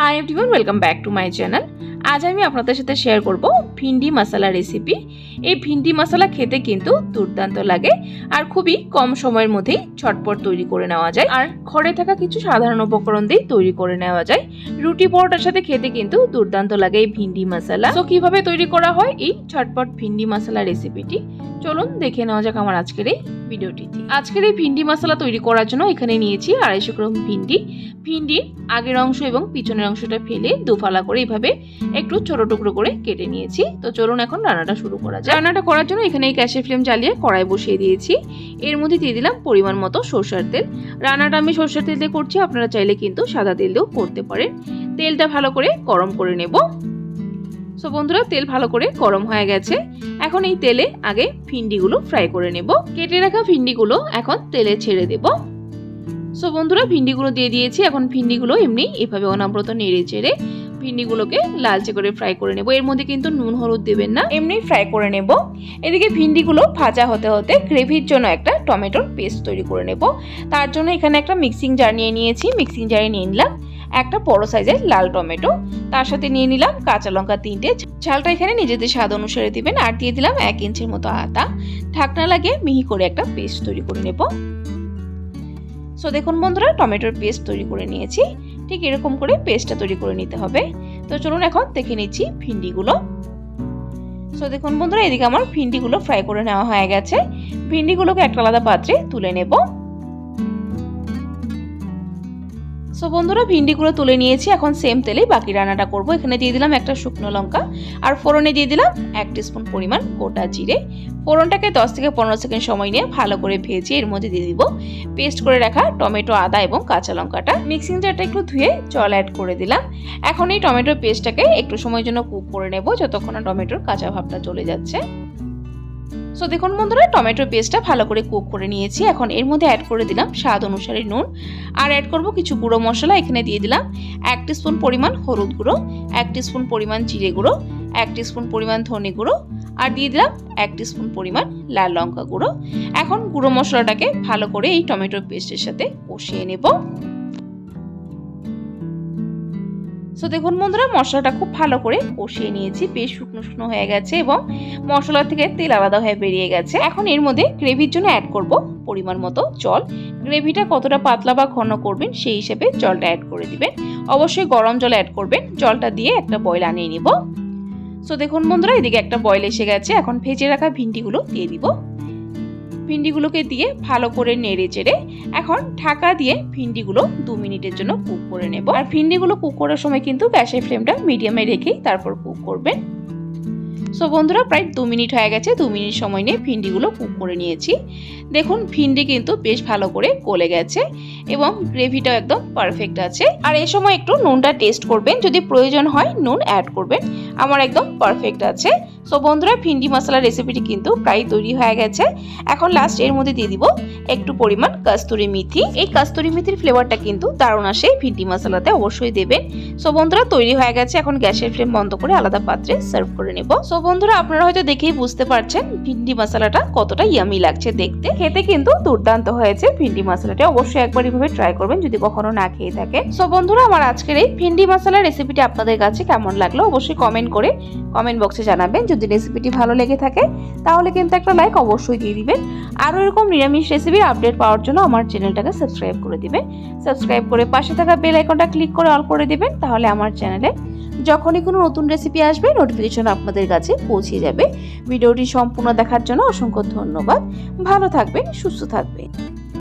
Hi everyone welcome back to my channel আজ আমি আপনাদের সাথে শেয়ার করব ভিন্ডি মশলা রেসিপি এই ভিন্ডি মশলা খেতে কিন্তু দুর্দান্ত লাগে আর খুবই কম সময়ের মধ্যেই ছটপট তৈরি করে নেওয়া যায়। আর ঘরে থাকা কিছু সাধারণ উপকরণ দিয়ে তৈরি করে নেওয়া যায়। রুটি পরোটার সাথে খেতে কিন্তু দুর্দান্ত লাগে এই ভিন্ডি মশলা। তো কীভাবে তৈরি করা হয় এই ছটপট ভিন্ডি মশলা রেসিপিটি চলুন দেখে নেওয়া যাক আমার আজকের এই ভিডিওটিতে। আজকের এই ভিন্ডি মশলা তৈরি করার জন্য এখানে নিয়েছি আড়াইশো গ্রাম ভিন্ডি। ভিন্ডির আগের অংশ এবং পিছনের অংশটা ফেলে দুফালা করে এইভাবে একটু ছোট টুকরো করে কেটে নিয়েছি। তো চলুন এখন রান্নাটা শুরু করা যায় রান্নাটা করার জন্য এখানে এই গ্যাসের ফ্লেম জ্বালিয়ে কড়াই বসিয়ে দিয়েছি। এর মধ্যে দিয়ে দিলাম পরিমাণ মতো সরষের তেল। রান্নাটা আমি সরষের তেল দিয়ে করছি, আপনারা চাইলে কিন্তু সাদা তেল দিয়েও করতে পারেন। তেলটা ভালো করে গরম করে নেব। সো বন্ধুরা, তেল ভালো করে গরম হয়ে গেছে। এখন এই তেলে আগে ভিন্ডিগুলো ফ্রাই করে নেব। কেটে রাখা ভিন্ডিগুলো এখন তেলে ছেড়ে দেব। সো বন্ধুরা, ভিন্ডিগুলো দিয়ে দিয়েছি। এখন ভিন্ডিগুলো এমনি এভাবে অনাব্রত নেড়ে চেড়ে ভিন্ডিগুলোকে লালচে করে ফ্রাই করে নেব। এর মধ্যে কিন্তু নুন, হলুদ দেবেন না। এমনি ফ্রাই করে নেব। এদিকে ভিন্ডিগুলো ভাজা হতে হতে গ্রেভির জন্য একটা টমেটোর পেস্ট তৈরি করে নেব। তার জন্য এখানে একটা মিক্সিং জার নিয়ে নিয়েছি। মিক্সিং জারে নিয়ে নিলাম। একটা বড় সাইজের লাল টমেটো। তার সাথে নিয়ে নিলাম কাঁচা লঙ্কা তিনটে। ঝালটা এখানে নিজেদের স্বাদ অনুসারে দিবেন। আর দিয়ে দিলাম এক ইঞ্চির মতো আটা ঢাকনা লাগিয়ে মিহি করে একটা পেস্ট তৈরি করে নেব। সো দেখুন বন্ধুরা, টমেটোর পেস্ট তৈরি করে নিয়েছি। ঠিক এরকম করে পেস্টটা তৈরি করে নিতে হবে। তো চলুন এখন দেখে নিচ্ছি ভিন্ডিগুলো। সো দেখুন বন্ধুরা, এদিকে আমার ভিন্ডিগুলো ফ্রাই করে নেওয়া হয়ে গেছে। ভিন্ডিগুলোকে একটা আলাদা পাত্রে তুলে নেব। সো বন্ধুরা, ভিন্ডিগুলো তুলে নিয়েছি। এখন সেম তেলেই বাকি রান্নাটা করব। এখানে দিয়ে দিলাম একটা শুকনো লঙ্কা আর ফোড়নে দিয়ে দিলাম এক স্পুন পরিমাণ গোটা জিরে। ফোড়নটাকে দশ থেকে পনেরো সেকেন্ড সময় নিয়ে ভালো করে ভেজে এর মধ্যে দিয়ে দিব। পেস্ট করে রাখা টমেটো, আদা এবং কাঁচা লঙ্কাটা। মিক্সিং জারটা একটু ধুয়ে জল অ্যাড করে দিলাম। এখন এই টমেটোর পেস্টটাকে একটু সময়ের জন্য কুক করে নেব, যতক্ষণ না টমেটোর কাঁচা ভাবটা চলে যাচ্ছে। সো দেখুন বন্ধুরা, টমেটোর পেস্টটা ভালো করে কুক করে নিয়েছি। এখন এর মধ্যে অ্যাড করে দিলাম স্বাদ অনুসারে নুন। আর অ্যাড করব কিছু গুঁড়ো মশলা, এখানে দিয়ে দিলাম এক স্পুন পরিমাণ হলুদ গুঁড়ো, এক স্পুন পরিমাণ জিরে গুঁড়ো, এক স্পুন পরিমাণ ধনে গুঁড়ো, আর দিয়ে দিলাম এক স্পুন পরিমাণ লাল লঙ্কা গুঁড়ো। এখন গুঁড়ো মশলাটাকে ভালো করে এই টমেটোর পেস্টের সাথে কষিয়ে নেব। সো দেখুন বন্ধুরা, মশলাটা খুব ভালো করে কষিয়ে নিয়েছি। বেশ শুকনো শুকনো হয়ে গেছে এবং মশলা থেকে তেল আলাদা হয়ে বেরিয়ে গেছে। এখন এর মধ্যে গ্রেভির জন্য অ্যাড করব পরিমাণ মতো জল। গ্রেভিটা কতটা পাতলা বা ঘন করবেন সেই হিসেবে জলটা অ্যাড করে দিবেন। অবশ্যই গরম জল অ্যাড করবেন। জলটা দিয়ে একটা বয়ল আনিয়ে নিব। সো দেখুন বন্ধুরা, এদিকে একটা বয়ল এসে গেছে। এখন ভেজে রাখা ভিন্ডিগুলো দিয়ে দিব। ভিন্ডিগুলোকে দিয়ে ভালো করে নেড়ে চেড়ে এখন ঢাকা দিয়ে ভিন্ডিগুলো দু মিনিটের জন্য কুক করে নেব। আর ভিন্ডিগুলো কুক করার সময় কিন্তু গ্যাসের ফ্লেমটা মিডিয়ামে রেখেই তারপর কুক করবেন। সো বন্ধুরা, প্রায় দু মিনিট হয়ে গেছে, দু মিনিট সময় নিয়ে ভিন্ডিগুলো কুক করে নিয়েছি। দেখুন ভিন্ডি কিন্তু বেশ ভালো করে গলে গেছে। এবং গ্রেভিটাও একদম পারফেক্ট আছে। আর এই সময় একটু নুনটা টেস্ট করবেন। যদি প্রয়োজন হয়, নুন অ্যাড করবেন। আমার একদম পারফেক্ট আছে। সো বন্ধুরা, ভিন্ডি মশলা রেসিপিটি কিন্তু প্রায় তৈরি হয়ে গেছে। এখন লাস্ট এর মধ্যে দিয়ে দিব একটু পরিমাণ কাস্তুরি মেথি। এই কাস্তুরি মেথির ফ্লেভারটা কিন্তু দারুণ আসে। ভিন্ডি মশলাতে অবশ্যই দেবেন। সো বন্ধুরা, তৈরি হয়ে গেছে। এখন গ্যাসের ফ্লেম বন্ধ করে আলাদা পাত্রে সার্ভ করে নেব। সো বন্ধুরা, আপনারা হয়তো দেখেই বুঝতে পারছেন ভিন্ডি মশলাটা কতটা ইয়ামি লাগছে দেখতে। খেতে কিন্তু দুর্দান্ত হয়েছে ভিন্ডি মশলাটা। অবশ্যই একবার এভাবে ট্রাই করবেন যদি কখনো না খেয়ে থাকে সো বন্ধুরা, আমার আজকের এই ভিন্ডি মশলা রেসিপিটি আপনাদের কাছে কেমন লাগল অবশ্যই কমেন্ট করে কমেন্ট বক্সে জানাবেন। যদি রেসিপিটি ভালো লেগে থাকে, তাহলে কিন্তু একটা লাইক অবশ্যই দিয়ে দিবেন। আরও এরকম নিরামিষ রেসিপির আপডেট পাওয়ার জন্য আমার চ্যানেলটাকে সাবস্ক্রাইব করে দিবেন। সাবস্ক্রাইব করে পাশে থাকা বেল আইকনটা ক্লিক করে অল করে দিবেন, তাহলে আমার চ্যানেলে যখনই কোনো নতুন রেসিপি আসবে নোটিফিকেশন আপনাদের কাছে পৌঁছে যাবে। ভিডিওটি সম্পূর্ণ দেখার জন্য অসংখ্য ধন্যবাদ। ভালো থাকবেন, সুস্থ থাকবেন।